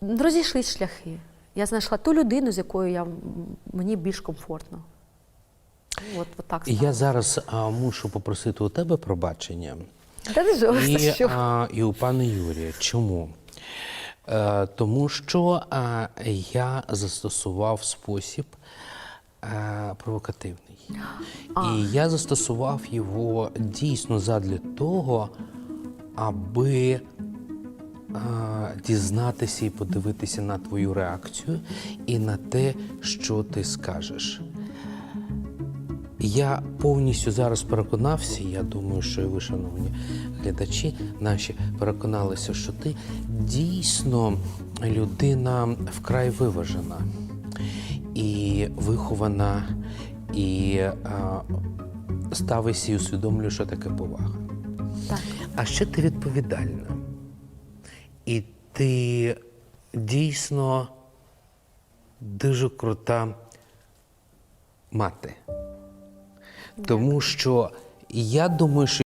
Розійшлись шляхи. Я знайшла ту людину, з якою я, мені більш комфортно. От, от так стало. я зараз а, мушу попросити у тебе пробачення. Та не жовт, І, що? а, і у пана Юрія. Чому? Е, тому що а, я застосував спосіб е, провокативний. І я застосував його дійсно задля того, аби а, дізнатися і подивитися на твою реакцію і на те, що ти скажеш. Я повністю зараз переконався, я думаю, що і ви, шановні глядачі, наші переконалися, що ти дійсно людина вкрай виважена і вихована, і а, ставишся і усвідомлюєш, що таке повага. Так. А ще ти відповідальна. І ти дійсно дуже крута мати. Тому що я думаю, що